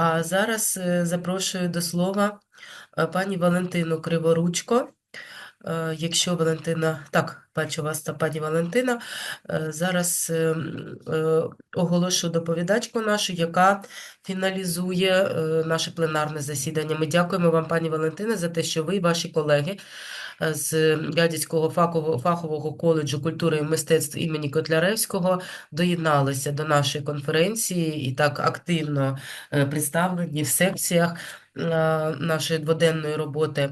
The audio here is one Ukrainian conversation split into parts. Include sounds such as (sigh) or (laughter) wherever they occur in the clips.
А зараз е, запрошую до слова е, пані Валентину Криворучко. Е, Якщо Валентина, так, бачу вас, та пані Валентина. Зараз оголошу доповідачку нашу, яка фіналізує наше пленарне засідання. Ми дякуємо вам, пані Валентина, за те, що ви і ваші колеги з Гадяцького фахового, коледжу культури і мистецтв імені Котляревського доєдналися до нашої конференції і так активно е, представлені в секціях е, нашої дводенної роботи.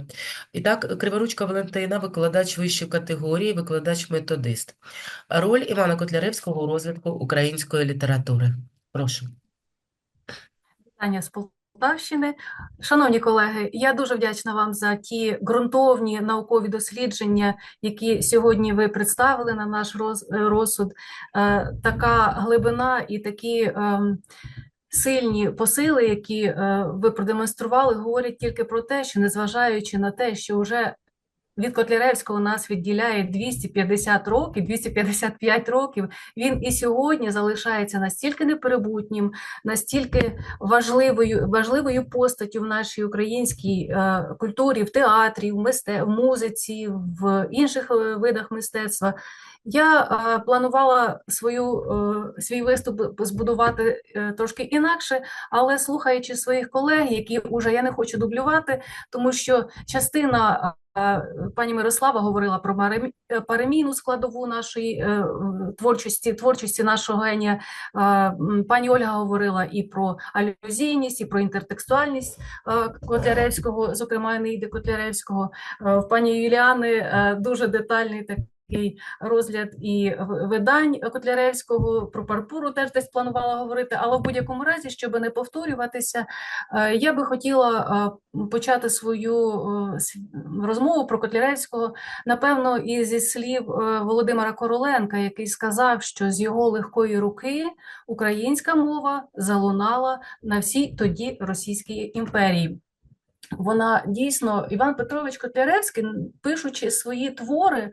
І так, Криворучка Валентина, викладач вищої категорії, викладач-методист. Роль Івана Котляревського у розвитку української літератури. Прошу. Вітання з Полтавщини. Шановні колеги, я дуже вдячна вам за ті ґрунтовні наукові дослідження, які сьогодні ви представили на наш е, розсуд. Е, Така глибина і такі ем, сильні посили, які е, ви продемонстрували, говорять тільки про те, що незважаючи на те, що вже від Котляревського нас відділяє 250 років, 255 років. Він і сьогодні залишається настільки неперебутнім, настільки важливою, важливою постаттю в нашій українській е, культурі, в театрі, в мисте, в музиці, в інших е, видах мистецтва. Я е, планувала свою, е, свій виступ збудувати е, трошки інакше, але слухаючи своїх колег, які вже я не хочу дублювати, тому що частина пані Мирослава говорила про паремійну складову нашої творчості, творчості нашого генія. Пані Ольга говорила і про алюзійність, і про інтертекстуальність Котляревського, зокрема Енеїди Котляревського. В пані Юліани дуже детальний такий розгляд і видань Котляревського, про Парпуру теж десь планувала говорити, але в будь-якому разі, щоб не повторюватися, е, я би хотіла е, почати свою е, розмову про Котляревського, напевно, і зі слів Володимира Короленка, який сказав, що з його легкої руки українська мова залунала на всій тоді Російській імперії. Вона дійсно, Іван Петрович Котляревський, пишучи свої твори,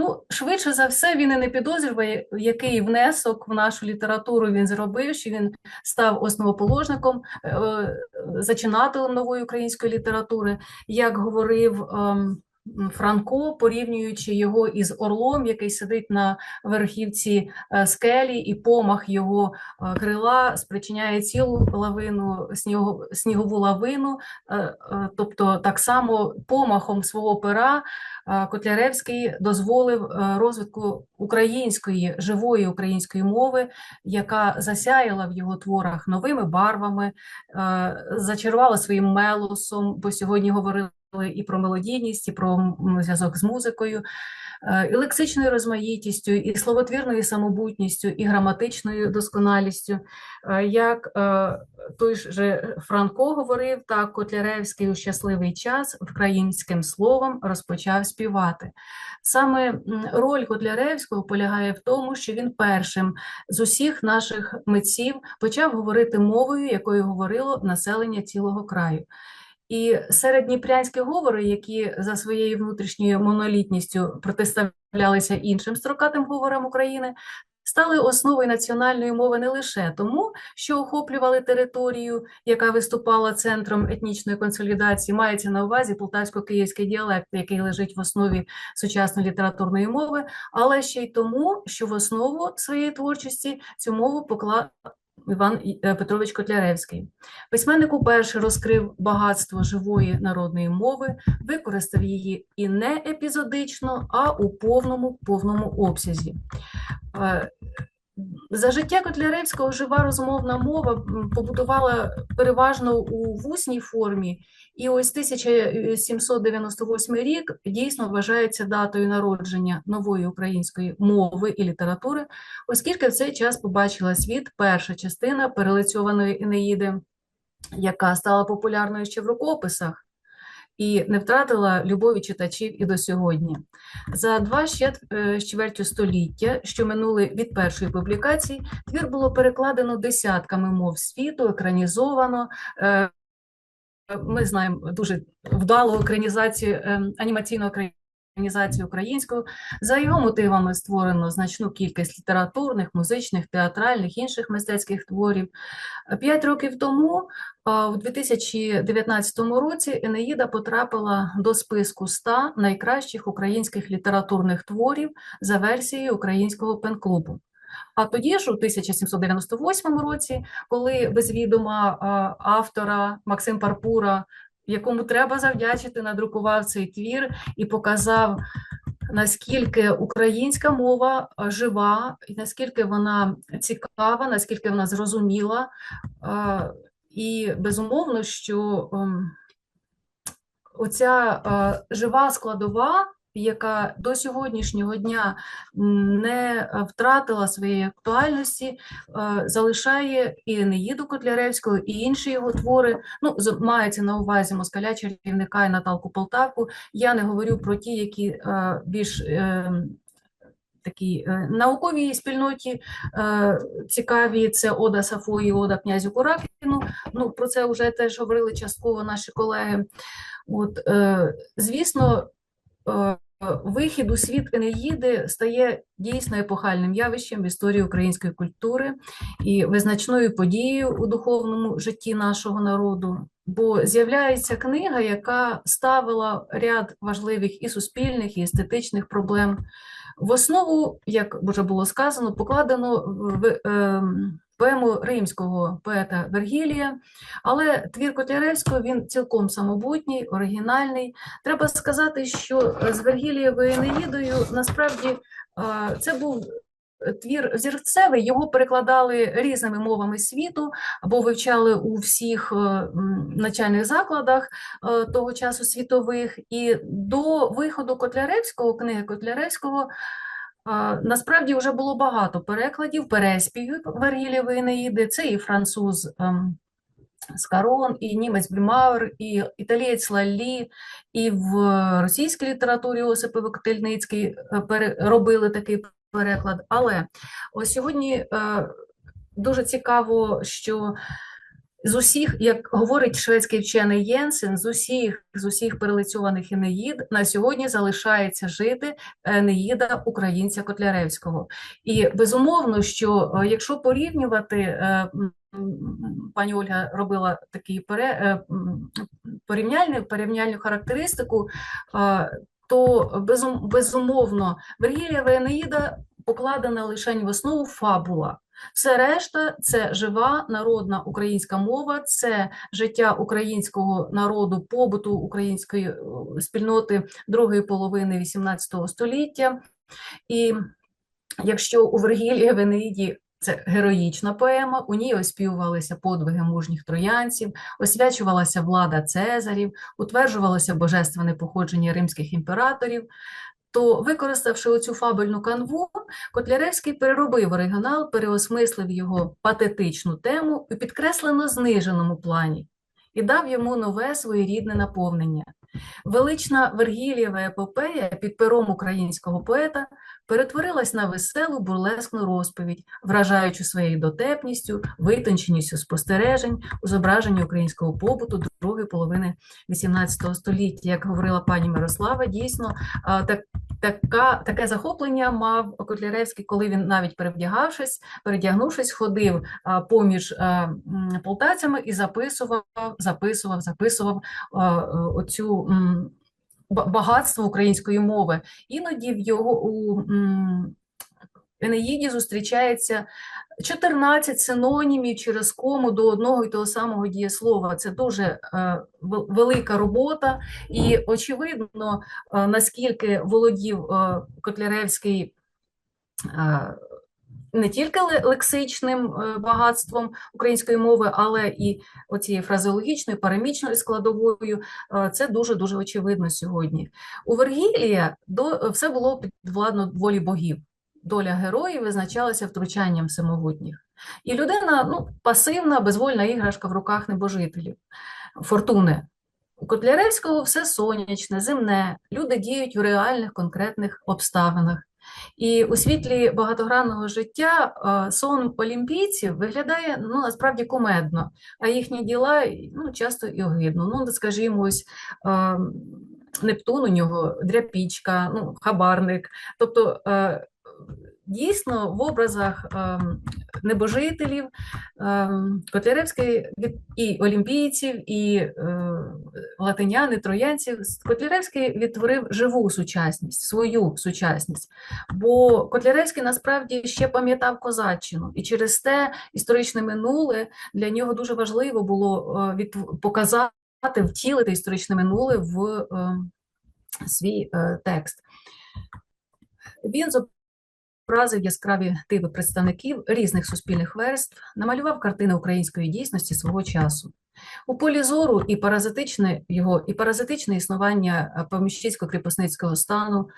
ну, швидше за все, він і не підозрює, який внесок в нашу літературу він зробив, що він став основоположником, е, е, зачинателем нової української літератури, як говорив. Франко, порівнюючи його із орлом, який сидить на верхівці е, скелі, і помах його е, крила спричиняє цілу лавину, снігову лавину. Е, Тобто, так само помахом свого пера Котляревський дозволив розвитку української живої української мови, яка засяяла в його творах новими барвами, зачарувала своїм мелосом, бо сьогодні говорили і про мелодійність, і про зв'язок з музикою, е, і лексичною розмаїтістю, і словотвірною самобутністю, і граматичною досконалістю. Е, Як е, той же Франко говорив, так Котляревський у щасливий час українським словом розпочав співати. Саме роль Котляревського полягає в тому, що він першим з усіх наших митців почав говорити мовою, якою говорило населення цілого краю. І середніпрянські говори, які за своєю внутрішньою монолітністю протиставлялися іншим строкатим говорам України, стали основою національної мови не лише тому, що охоплювали територію, яка виступала центром етнічної консолідації, мається на увазі полтавсько-київський діалект, який лежить в основі сучасної літературної мови, але ще й тому, що в основу своєї творчості цю мову поклав Іван е, Петрович Котляревський. Письменник уперше розкрив багатство живої народної мови, використав її і не епізодично, а у повному повному обсязі. За життя Котляревського жива розмовна мова побудувала переважно у вусній формі, і ось 1798 рік дійсно вважається датою народження нової української мови і літератури, оскільки в цей час побачила світ перша частина перелицьованої Енеїди, яка стала популярною ще в рукописах і не втратила любові читачів і до сьогодні. За два ще е, чвертю століття, що минули від першої публікації, твір було перекладено десятками мов світу, екранізовано. Е, Ми знаємо дуже вдалу екранізацію анімаційного анімаційного українізацію українською. За його мотивами створено значну кількість літературних, музичних, театральних, інших мистецьких творів. П'ять років тому, у 2019 році, Енеїда потрапила до списку 100 найкращих українських літературних творів за версією українського пен-клубу. А тоді ж, у 1798 році, коли без відома автора Максим Парпура, якому треба завдячити, надрукував цей твір і показав, наскільки українська мова жива, і наскільки вона цікава, наскільки вона зрозуміла. І безумовно, що ем, оця е, жива складова, яка до сьогоднішнього дня не е, втратила своєї актуальності, е, залишає і Енеїду Котляревського, і інші його твори. Ну, мається на увазі москаля чарівника і Наталку Полтавку. Я не говорю про ті, які е, більш такій науковій спільноті цікаві. Це Ода Сафо і Ода князю Куракіну. Ну, про це вже теж говорили частково наші колеги. От, звісно, вихід у світ Енеїди стає дійсно епохальним явищем в історії української культури і визначною подією у духовному житті нашого народу. Бо з'являється книга, яка ставила ряд важливих і суспільних, і естетичних проблем. В основу, як вже було сказано, покладено в ем, поему римського поета Вергілія, але твір Котляревського він цілком самобутній, оригінальний. Треба сказати, що з Вергілієвою Енеїдою насправді е, це був твір взірцевий, його перекладали різними мовами світу або вивчали у всіх е, навчальних закладах е, того часу світових. І до виходу Котляревського, книги Котляревського, насправді вже було багато перекладів, переспівів Вергілієвої Енеїди. Це і француз. ем, Скарон, і німець Блюмауер, і італієць Лаллі, і в російській літературі Осипов Котельницький е, робили такий переклад. Але ось сьогодні е, дуже цікаво, що з усіх, як говорить шведський вчений Єнсен, з усіх, з усіх перелицьованих Енеїд на сьогодні залишається жити Енеїда українця Котляревського. І безумовно, що е, якщо порівнювати, е, пані Ольга робила такий е, порівняльну, порівняльну характеристику, то безум, безумовно Вергілієва Енеїда покладена лише в основу фабула. Все решта це жива народна українська мова, це життя українського народу, побуту української е, спільноти другої половини XVIII століття. І якщо у Вергілія в Енеїді це героїчна поема, у ній оспівувалися подвиги мужніх троянців, освячувалася влада Цезарів, утверджувалося божественне походження римських імператорів. То, використавши оцю фабельну канву, Котляревський переробив оригінал, переосмислив його патетичну тему у підкреслено зниженому плані і дав йому нове своєрідне наповнення. Велична Вергілієва епопея під пером українського поета перетворилась на веселу бурлескну розповідь, вражаючи своєю дотепністю, витонченістю спостережень у зображенні українського побуту другої половини XVIII століття. Як говорила пані Мирослава, дійсно так, така, таке захоплення мав Котляревський, коли він навіть перевдягавшись, передягнувшись, ходив поміж полтавцями і записував, записував, записував е, оцю багатство української мови. Іноді в його у Енеїді зустрічається 14 синонімів через кому до одного і того самого дієслова. Це дуже е, велика робота, і очевидно, е, наскільки володів е, Котляревський не тільки лексичним е, багатством української мови, але і оцією фразеологічною, парамічною складовою. Е, Це дуже дуже очевидно сьогодні. У Вергілія до все було підвладно волі богів. Доля героїв визначалася втручанням всемогутніх. І людина ну, пасивна, безвольна іграшка в руках небожителів, фортуни. У Котляревського все сонячне, земне, люди діють в реальних конкретних обставинах. І у світлі багатогранного життя е, сон олімпійців виглядає ну, насправді кумедно, а їхні діла ну, часто і огидно. Ну, скажімо, ось е, Нептун у нього дряпічка, ну, хабарник. Тобто е, дійсно в образах ем, небожителів ем, Котляревський і олімпійців, і е, латинян, і троянців Котляревський відтворив живу сучасність, свою сучасність. Бо Котляревський насправді ще пам'ятав козаччину, і через те історичне минуле для нього дуже важливо було е, показати, втілити історичне минуле в е, свій е, текст. Він зобразив яскраві типи представників різних суспільних верств, намалював картини української дійсності свого часу. У полі зору і паразитичне його і паразитичне існування е, поміщицько-кріпосницького стану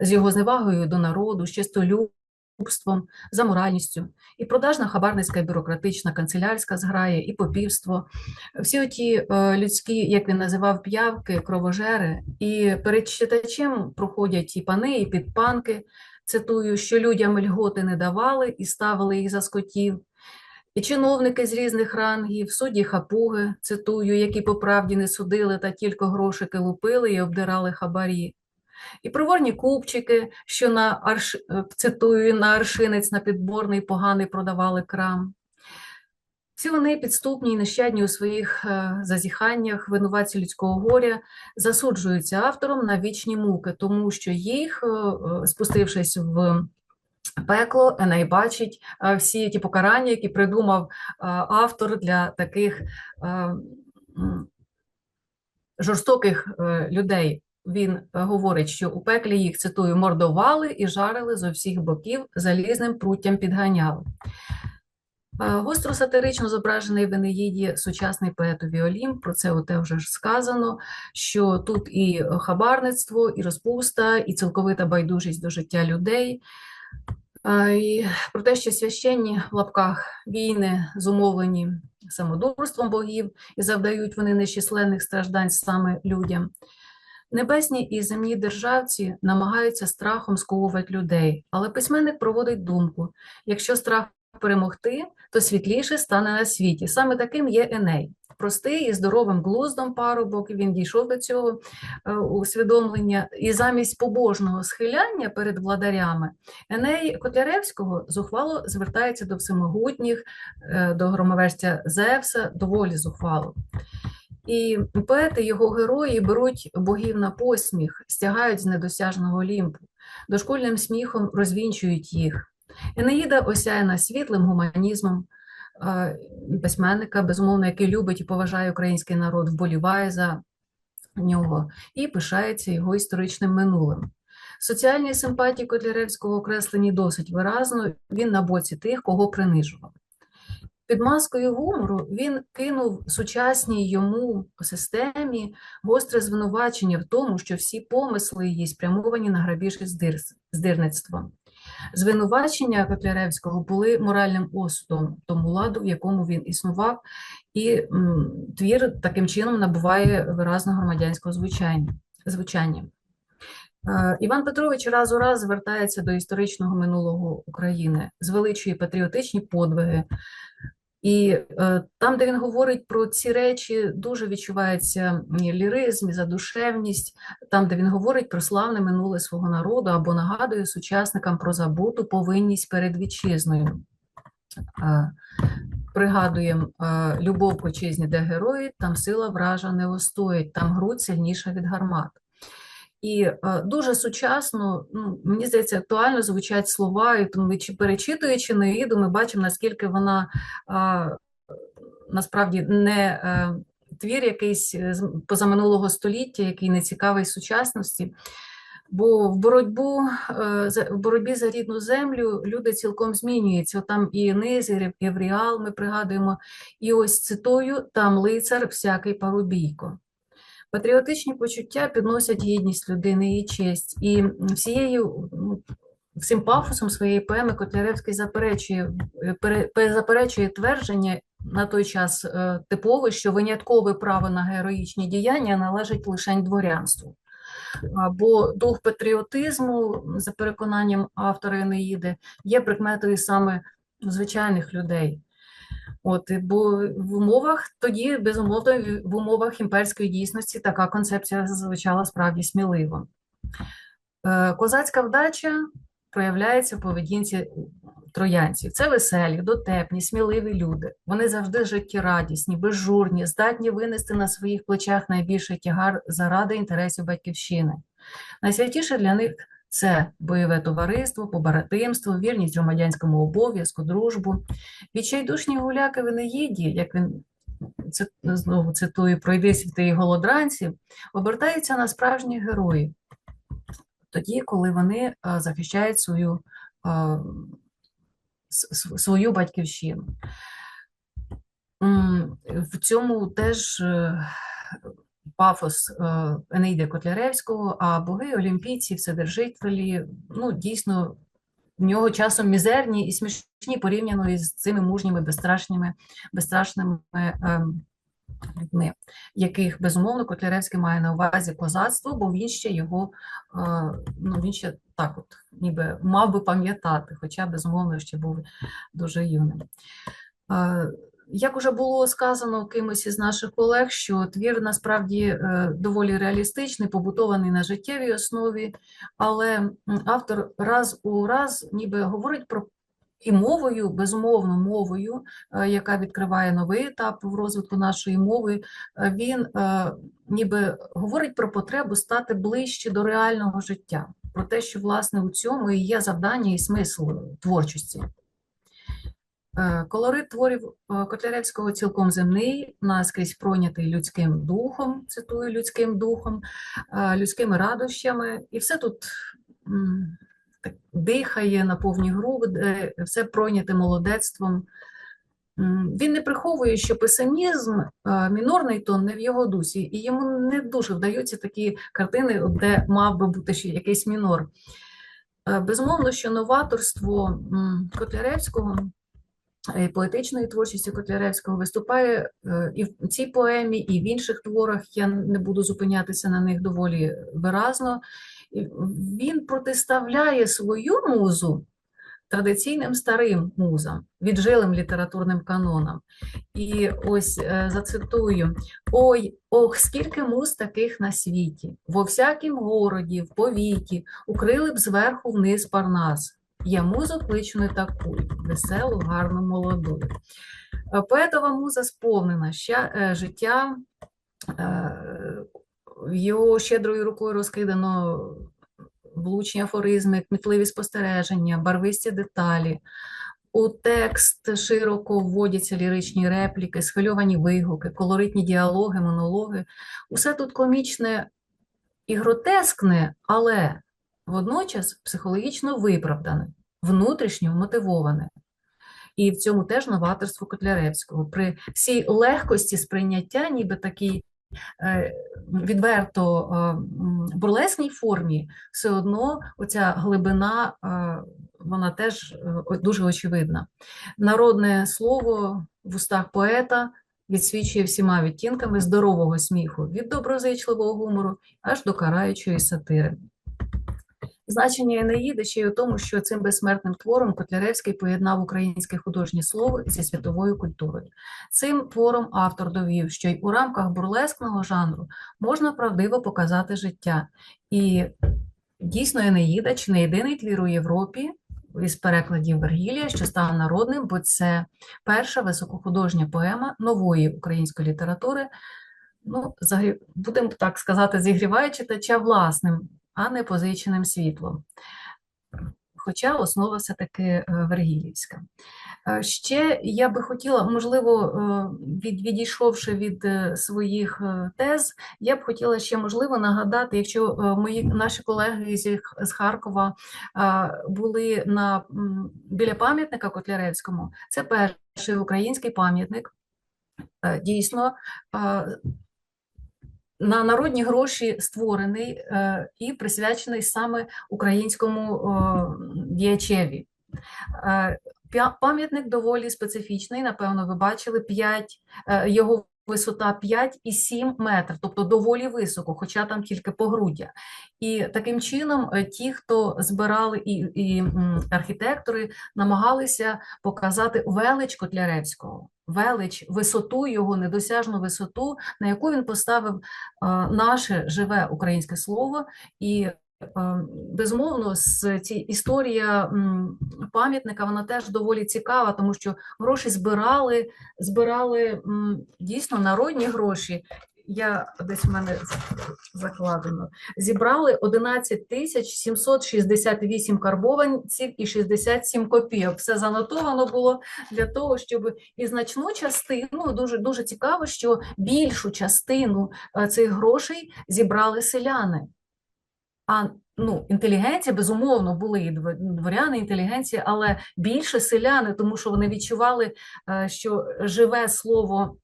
з його зневагою до народу, з чистолюбством, за моральністю, і продажна хабарницька і бюрократична канцелярська зграя, і попівство, всі оті е, людські, як він називав, п'явки, кровожери, і перед читачем проходять і пани, і підпанки, цитую, що людям льготи не давали і ставили їх за скотів. І чиновники з різних рангів, судді хапуги, цитую, які по правді не судили та тільки грошики лупили і обдирали хабарі. І проворні купчики, що на арш... е, цитую, на аршинець на підборний поганий продавали крам. Всі вони підступні і нещадні у своїх е, зазіханнях, винуватці людського горя, засуджуються автором на вічні муки, тому що їх, е, е, спустившись в пекло, Еней бачить всі ті покарання, які придумав автор для таких жорстоких людей. Він говорить, що у пеклі їх цитую мордували і жарили з усіх боків, залізним пруттям підганяли. Е, Гостро сатирично зображений в Енеїді сучасний поетові Олімп, про це оте вже ж сказано, що тут і хабарництво, і розпуста, і цілковита байдужість до життя людей. Е, І про те, що священні в лапках війни зумовлені самодурством богів і завдають вони нещисленних страждань саме людям. Небесні і земні державці намагаються страхом сковувати людей, але письменник проводить думку: якщо страх перемогти, то світліше стане на світі. Саме таким є Еней. Простий і здоровим глуздом парубок, він дійшов до цього е, усвідомлення, і замість побожного схиляння перед владарями Еней Котляревського зухвало звертається до всемогутніх, е, до громовержця Зевса, доволі зухвало. І поети, його герої беруть богів на посміх, стягають з недосяжного Олімпу, дошкульним сміхом розвінчують їх. Енеїда осяяна світлим гуманізмом е, письменника, безумовно, який любить і поважає український народ, вболіває за нього і пишається його історичним минулим. Соціальні симпатії Котляревського окреслені досить виразно, він на боці тих, кого принижував. Під маскою гумору він кинув сучасній йому системі гостре звинувачення в тому, що всі помисли її спрямовані на грабіж і здир- здирництво. Звинувачення Котляревського були моральним осудом тому ладу, в якому він існував, і твір таким чином набуває виразного громадянського звучання. звучання. Е, Іван Петрович раз у раз звертається до історичного минулого України, звеличує патріотичні подвиги. І е, там, де він говорить про ці речі, дуже відчувається ліризм і задушевність, там, де він говорить про славне минуле свого народу або нагадує сучасникам про забуту повинність перед вітчизною. Е, Пригадуємо е, любов к отчизні, де герої, там сила вража не остоїть, там грудь сильніша від гармат. І е, дуже сучасно, ну, мені здається, актуально звучать слова, і тому чи перечитуючи Неїду, ми бачимо, наскільки вона е, насправді не е, твір якийсь з позаминулого століття, який не цікавий сучасності. Бо в боротьбу в боротьбі за рідну землю люди цілком змінюються. Там і Енез, і Евріал, ми пригадуємо. І ось цитую: там лицар всякий парубійко. Патріотичні почуття підносять гідність людини і честь. І всією всім пафосом своєї поеми Котляревський заперечує, е, пере- пере- заперечує твердження на той час е, типове, що виняткове право на героїчні діяння належить лише дворянству. Бо дух патріотизму, за переконанням автора Енеїди, є прикметою саме звичайних людей. От, бо в умовах тоді, безумовно, в- умовах імперської дійсності така концепція звучала справді сміливо. Е, Козацька вдача проявляється в поведінці троянців. Це веселі, дотепні, сміливі люди. Вони завжди життєрадісні, безжурні, здатні винести на своїх плечах найбільший тягар заради інтересів батьківщини. Найсвятіше для них це бойове товариство, побратимство, вірність громадянському обов'язку, дружбу. Відчайдушні гуляки в Енеїді, як він це знову цитую, пройди світи і голодранці, обертаються на справжніх героїв тоді, коли вони захищають свою, свою батьківщину. В цьому теж е, пафос е, Енеїди Котляревського, а боги олімпійці, вседержителі, ну, дійсно, в нього часом мізерні і смішні порівняно із цими мужніми, безстрашними, безстрашними людьми, яких, безумовно, Котляревський має на увазі козацтво, бо він ще його, е, ну, він ще так от, ніби мав би пам'ятати, хоча, безумовно, ще був дуже юним. Як уже було сказано кимось із наших колег, що твір насправді е, доволі реалістичний, побутований на життєвій основі, але автор раз у раз ніби говорить про і мовою, безумовно, мовою, е, яка відкриває новий етап в розвитку нашої мови, е, він ніби говорить про потребу стати ближче до реального життя, про те, що власне у цьому і є завдання і смисл творчості. Е, Колорит творів е, Котляревського цілком земний, наскрізь пройнятий людським духом, цитую людським духом, е, людськими радощами, і все тут так дихає на повні груди, все пройняте молодецтвом. Він не приховує, що песимізм, мінорний тон не в його дусі, і йому не дуже вдаються такі картини, де мав би бути ще якийсь мінор. Безумовно, що новаторство Котляревського поетичної творчості Котляревського виступає е, і в цій поемі, і в інших творах. Я не буду зупинятися на них доволі виразно. Він протиставляє свою музу традиційним старим музам, віджилим літературним канонам. І ось е, зацитую: Ой, ох, скільки муз таких на світі, во всякім городі, в повіті, укрили б зверху вниз парнас. Я музу кличу не таку, веселу, гарну, молоду. Е, Поетова муза сповнена ща, е, життя, е, його щедрою рукою розкидано влучні афоризми, кмітливі спостереження, барвисті деталі. У текст широко вводяться ліричні репліки, схвильовані вигуки, колоритні діалоги, монологи. Усе тут комічне і гротескне, але водночас психологічно виправдане, внутрішньо мотивоване. І в цьому теж новаторство Котляревського. При всій легкості сприйняття, ніби такій е, відверто е, бурлесній формі, все одно оця глибина, е, вона теж дуже очевидна. Народне слово в устах поета відсвічує всіма відтінками здорового сміху, від доброзичливого гумору аж до караючої сатири. Значення Енеїди ще й у тому, що цим безсмертним твором Котляревський поєднав українське художнє слово зі світовою культурою. Цим твором автор довів, що й у рамках бурлескного жанру можна правдиво показати життя. І дійсно Енеїда чи не єдиний твір у Європі із перекладів Вергілія, що став народним, бо це перша високохудожня поема нової української літератури. Ну, загрі- будемо так сказати, зігріває читача власним, а не позиченим світлом. Хоча основа все-таки е, Вергілівська. Е, Ще я би хотіла, можливо, е, від, відійшовши від своїх тез, я б хотіла ще можливо нагадати, якщо мої наші колеги з, з Харкова були на біля пам'ятника Котляревському, це перший український пам'ятник. Дійсно, на народні гроші створений е, і присвячений саме українському е, діячеві. Е, Пам'ятник доволі специфічний, напевно, ви бачили 5, його висота 5,7 метрів, тобто доволі високо, хоча там тільки погруддя. І таким чином ті, хто збирали і, і архітектори, намагалися показати велич Котляревського, велич, висоту його, недосяжну висоту, на яку він поставив е, наше живе українське слово. І е, безумовно, з ці історія пам'ятника вона теж доволі цікава, тому що гроші збирали, збирали дійсно народні гроші. Я десь в мене закладено. Зібрали 11 тисяч 768 карбованців і 67 копійок. Все занотовано було для того, щоб і значну частину дуже дуже цікаво, що більшу частину е, цих грошей зібрали селяни. А ну, інтелігенція, безумовно, були і дво- дворяни, інтелігенція, але більше селяни, тому що вони відчували, е, що живе слово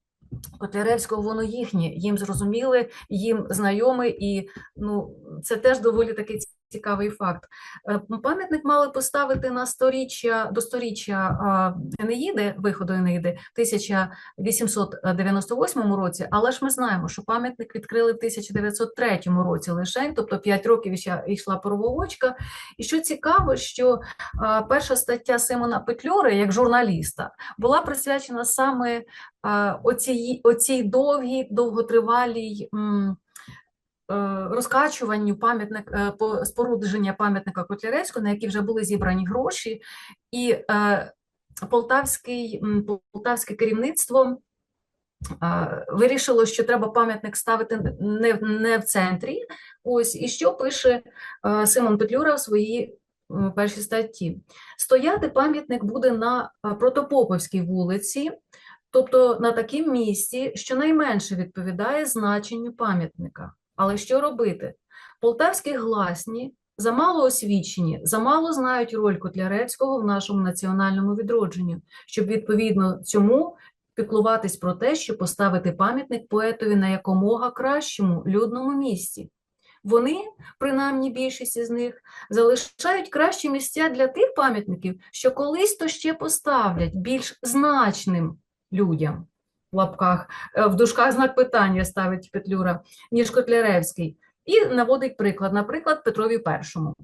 Котляревського, воно їхнє, їм зрозуміле, їм знайоме, і ну, це теж доволі такий ці- цікавий факт. Е, Пам'ятник мали поставити на сторіччя до сторіччя Енеїди, виходу Енеїди, в 1898 році, але ж ми знаємо, що пам'ятник відкрили в 1903 році лише, тобто 5 років йшла проволочка. І що цікаво, що перша стаття Симона Петлюри, як журналіста, була присвячена саме оцій, оцій довгій, довготривалій розкачуванню пам'ятник, е, по- спорудження пам'ятника Котляревського, на які вже були зібрані гроші, і е, полтавський, полтавське керівництво е, вирішило, що треба пам'ятник ставити не, не в центрі. Ось, і що пише е, Симон Петлюра в своїй першій статті. Стояти пам'ятник буде на е, Протопоповській вулиці, тобто на такому місці, що найменше відповідає значенню пам'ятника. Але що робити? Полтавські гласні замало освічені, замало знають роль Котляревського в нашому національному відродженні, щоб відповідно цьому піклуватись про те, щоб поставити пам'ятник поетові на якомога кращому людному місці. Вони, принаймні більшість із них, залишають кращі місця для тих пам'ятників, що колись то ще поставлять більш значним людям в лапках, е, в дужках знак питання ставить Петлюра, ніж Котляревський. І наводить приклад, наприклад, Петрові І.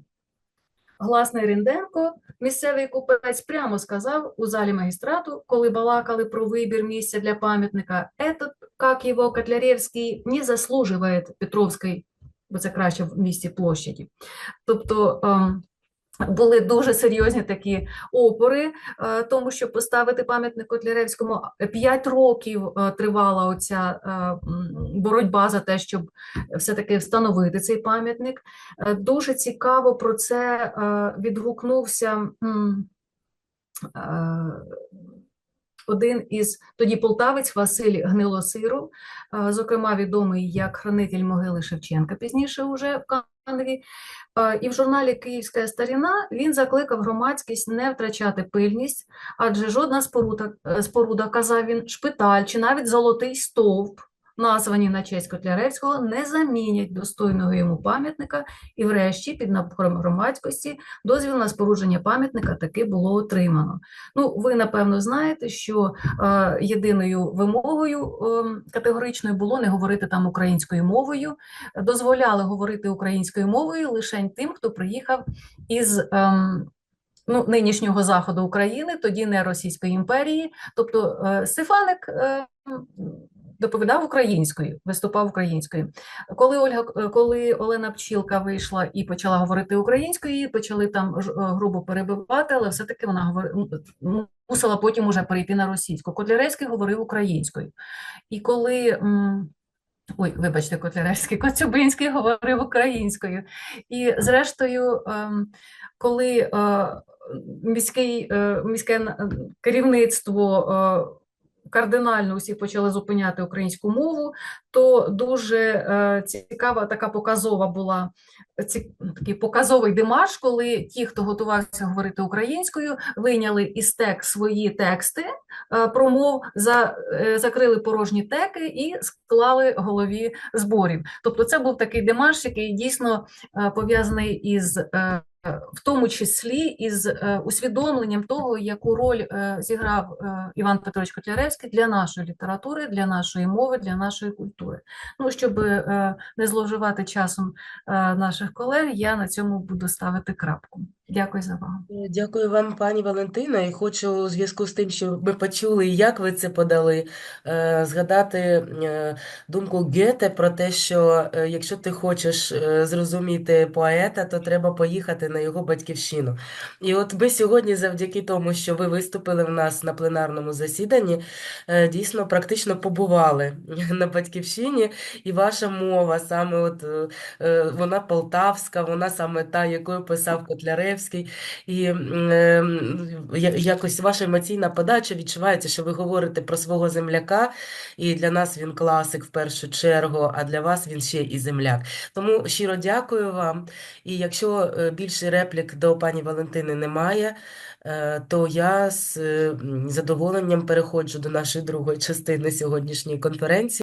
Гласний Рінденко, місцевий купець, прямо сказав у залі магістрату, коли балакали про вибір місця для пам'ятника, «Этот, как його Котляревський, не заслуживає Петровської, бо це краще в місті площаді. Тобто ем, були дуже серйозні такі опори е, тому, щоб поставити пам'ятник Котляревському. П'ять років е, тривала оця е, боротьба за те, щоб все-таки встановити цей пам'ятник. Дуже цікаво про це відгукнувся один із тоді полтавець Василь Гнилосиров, зокрема відомий як хранитель могили Шевченка, пізніше уже в Каневі. І в журналі Київська старіна він закликав громадськість не втрачати пильність, адже жодна споруда, е, споруда, казав він, шпиталь чи навіть золотий стовп, названі на честь Котляревського, не замінять достойного йому пам'ятника, і врешті під напором громадськості дозвіл на спорудження пам'ятника таки було отримано. Ну, ви напевно знаєте, що е, єдиною вимогою е, категоричною було не говорити там українською мовою, дозволяли говорити українською мовою лише тим, хто приїхав із ем, ну, нинішнього заходу України, тоді не Російської імперії. Тобто е, Стефаник е, доповідав українською, виступав українською. Коли Ольга, коли Олена Пчілка вийшла і почала говорити українською, почали там е, грубо перебивати, але все-таки вона мусила потім уже перейти на російську. Котляревський говорив українською. І коли Ой, вибачте, Котляревський, Коцюбинський говорив українською. І зрештою, ем, коли е, міський, е, міське керівництво кардинально усі почали зупиняти українську мову, то дуже е, цікава така показова була такий показовий демарш, коли ті, хто готувався говорити українською, вийняли із тек свої тексти е, промов, за, е, закрили порожні теки і склали голові зборів. Тобто, це був такий демарш, який дійсно пов'язаний із. Е, В тому числі із е, усвідомленням того, яку роль е, зіграв Іван Петрович Котляревський для нашої літератури, для нашої мови, для нашої культури. Ну, щоб не зловживати часом наших колег, я на цьому буду ставити крапку. Дякую за увагу. Е, Дякую вам, пані Валентина, і хочу у зв'язку з тим, що ми почули, як ви це подали, е, згадати е, думку Гете про те, що якщо ти хочеш зрозуміти поета, то треба поїхати на його батьківщину. І от ми сьогодні, завдяки тому, що ви виступили в нас на пленарному засіданні, дійсно практично побували (laughs) на батьківщині, і ваша мова саме от вона полтавська, вона саме та, якою писав Котляревський. І ем, якось ваша емоційна подача відчувається, що ви говорите про свого земляка, і для нас він класик в першу чергу, а для вас він ще і земляк. Тому щиро дякую вам. І якщо е, більше реплік до пані Валентини немає, е, то я з е, задоволенням переходжу до нашої другої частини сьогоднішньої конференції.